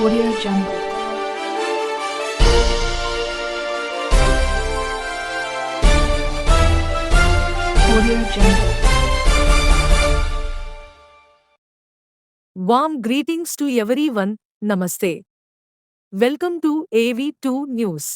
Audio Jungle. Audio Jungle. Warm greetings to everyone, Namaste. Welcome to AV2 News.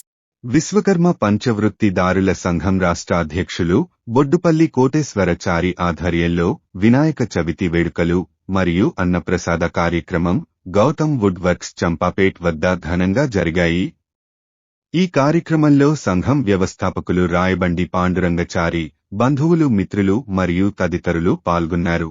Vishwakarma పంచవృత్తిదారుల సంఘం రాష్ట్ర అధ్యక్షులు బొడ్డుపల్లి కోటేశ్వరచారి ఆధ్వర్యంలో వినాయక చవితి వేడుకలు మరియు అన్నప్రసాద కార్యక్రమం గౌతమ్ వుడ్ వర్క్స్ చంపాపేట్ వద్ద ఘనంగా జరిగాయి ఈ కార్యక్రమంలో సంఘం వ్యవస్థాపకులు రాయబండి పాండురంగచారి బంధువులు మిత్రులు మరియు తదితరులు పాల్గొన్నారు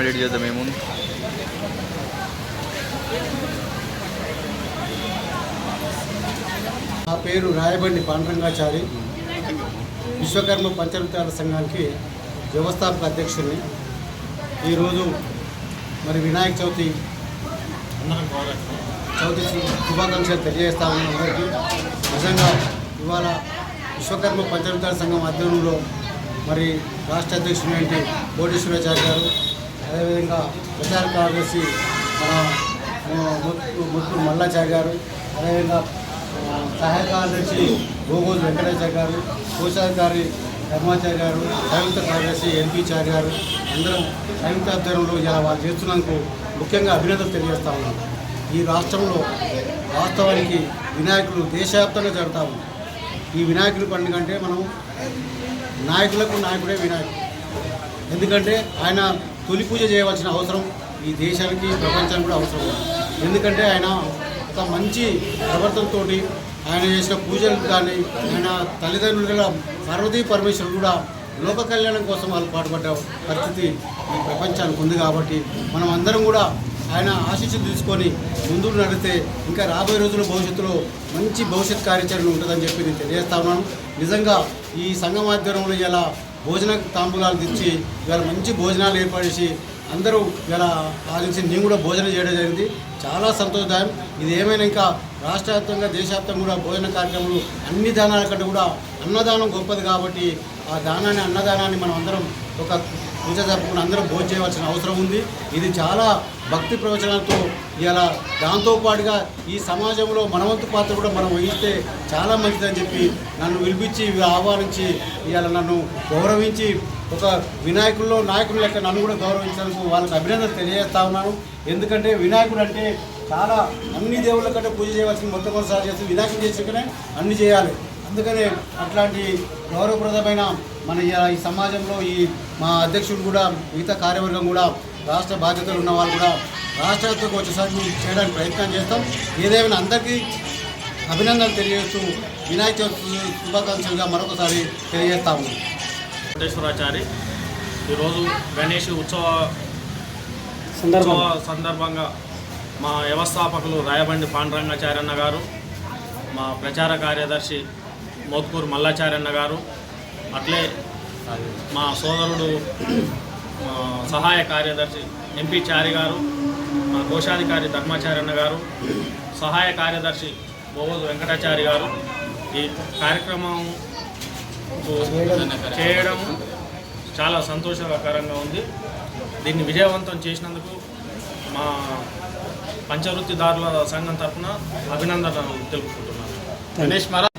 ఎడిట్ చేద్దాం ఏముంది నా పేరు రాయబండి పాండురంగాచారి. విశ్వకర్మ పంచమితాల సంఘానికి వ్యవస్థాపక అధ్యక్షుడిని. ఈరోజు మరి వినాయక చవితి చవితి శుభాకాంక్షలు తెలియజేస్తా ఉన్నాం అందరికీ. నిజంగా ఇవాళ విశ్వకర్మ పంచమితాల సంఘం ఆధ్వర్యంలో మరి రాష్ట్ర అధ్యక్షుడు ఏంటి కోటేశ్వరాచార్య గారు అదేవిధంగా ప్రచార కార్యదర్శి ముత్తు మల్లాచార్య గారు అదేవిధంగా సహాయ కార్యదర్శి గోగోజు వెంకటేశ్వర గారు కోశాధికారి ధర్మాచార్య గారు సంయుక్త కార్యదర్శి ఎన్పి చార్య గారు అందరం సంయుక్త ఆధ్వర్యంలో ఇలా వాళ్ళు చేస్తున్నందుకు ముఖ్యంగా అభినందనలు తెలియజేస్తా ఉన్నాం ఈ రాష్ట్రంలో వాస్తవానికి వినాయకులు దేశవ్యాప్తంగా జరుగుతూ ఉంది. ఈ వినాయకుడి పండుగ అంటే మనం నాయకులకు నాయకుడే వినాయకుడు. ఎందుకంటే ఆయన తొలి పూజ చేయవలసిన అవసరం ఈ దేశానికి ప్రపంచానికి కూడా అవసరం ఎందుకంటే ఆయన ఒక మంచి ప్రవర్తనతో ఆయన చేసిన పూజలు కానీ ఆయన తల్లిదండ్రులు కూడా పార్వతీ పరమేశ్వరుడు కూడా లోక కళ్యాణం కోసం వాళ్ళు పాటుపడ్డ పరిస్థితి ఈ ప్రపంచానికి ఉంది కాబట్టి మనం అందరం కూడా ఆయన ఆశీస్సులు తీసుకొని ముందుకు నడితే ఇంకా రాబోయే రోజుల్లో భవిష్యత్తులో మంచి భవిష్యత్ కార్యాచరణ ఉంటుందని చెప్పి నేను తెలియజేస్తా ఉన్నాను. నిజంగా ఈ సంఘం ఆధ్వర్యంలో ఇలా భోజన తాంబూలాలు తెచ్చి ఇవాళ మంచి భోజనాలు ఏర్పడేసి అందరూ ఇలా ఆలోచించి నేను కూడా భోజనం చేయడం జరిగింది. చాలా సంతోషదాయం. ఇది ఏమైనా ఇంకా రాష్ట్ర వ్యాప్తంగా దేశవ్యాప్తంగా కూడా భోజన కార్యక్రమాలు అన్ని దానాల కంటే కూడా అన్నదానం గొప్పది కాబట్టి ఆ దానాన్ని అన్నదానాన్ని మనం అందరం ఒక పూజ జరుపుకుని అందరం భోజనం చేయవలసిన అవసరం ఉంది. ఇది చాలా భక్తి ప్రవచనాలతో ఇలా దాంతోపాటుగా ఈ సమాజంలో మనవంతు పాత్ర కూడా మనం వహిస్తే చాలా మంచిదని చెప్పి నన్ను పిలిపించి ఆహ్వానించి ఇవాళ నన్ను గౌరవించి ఒక వినాయకుల్లో నాయకుడు లెక్క నన్ను కూడా గౌరవించడానికి వాళ్ళకి అభినందన తెలియజేస్తా ఉన్నాను. ఎందుకంటే వినాయకుడు అంటే చాలా అన్ని దేవుళ్ళ కంటే పూజ చేయవలసింది మొట్టమొదటిసారి చేసి వినాయకుడు చేసికనే అన్ని చేయాలి. అందుకనే అట్లాంటి గౌరవప్రదమైన మన ఈ- ఈ సమాజంలో ఈ మా అధ్యక్షుడు కూడా మిగతా కార్యవర్గం కూడా రాష్ట్ర బాధ్యతలు ఉన్న వాళ్ళు కూడా రాష్ట్ర వ్యాప్తంగా వచ్చేసరికి చేయడానికి ప్రయత్నం చేస్తాం. ఏదేమైనా అందరికీ అభినందనలు తెలియజేస్తూ వినాయక చవితి శుభాకాంక్షలుగా మరొకసారి తెలియజేస్తాము వెంకటేశ్వరాచారి ఈరోజు గణేష్ ఉత్సవ సందర్భం. ఉత్సవ సందర్భంగా మా వ్యవస్థాపకులు రాయబండి పాండురంగాచార్యన్న గారు మా ప్రచార కార్యదర్శి మోత్కూరు మల్లాచార్యన్న గారు అట్లే మా సోదరుడు సహాయ కార్యదర్శి ఎంపీ చారి గారు మా కోశాధికారి ధర్మాచార్యన్న గారు సహాయ కార్యదర్శి బోవోజు వెంకటాచారి గారు ఈ కార్యక్రమం చేయడం చాలా సంతోషకరంగా ఉంది. దీన్ని విజయవంతం చేసినందుకు మా పంచవృత్తిదారుల సంఘం తరఫున అభినందనలు తెలుపుకుంటున్నాను. గణేష్ మహారాజ్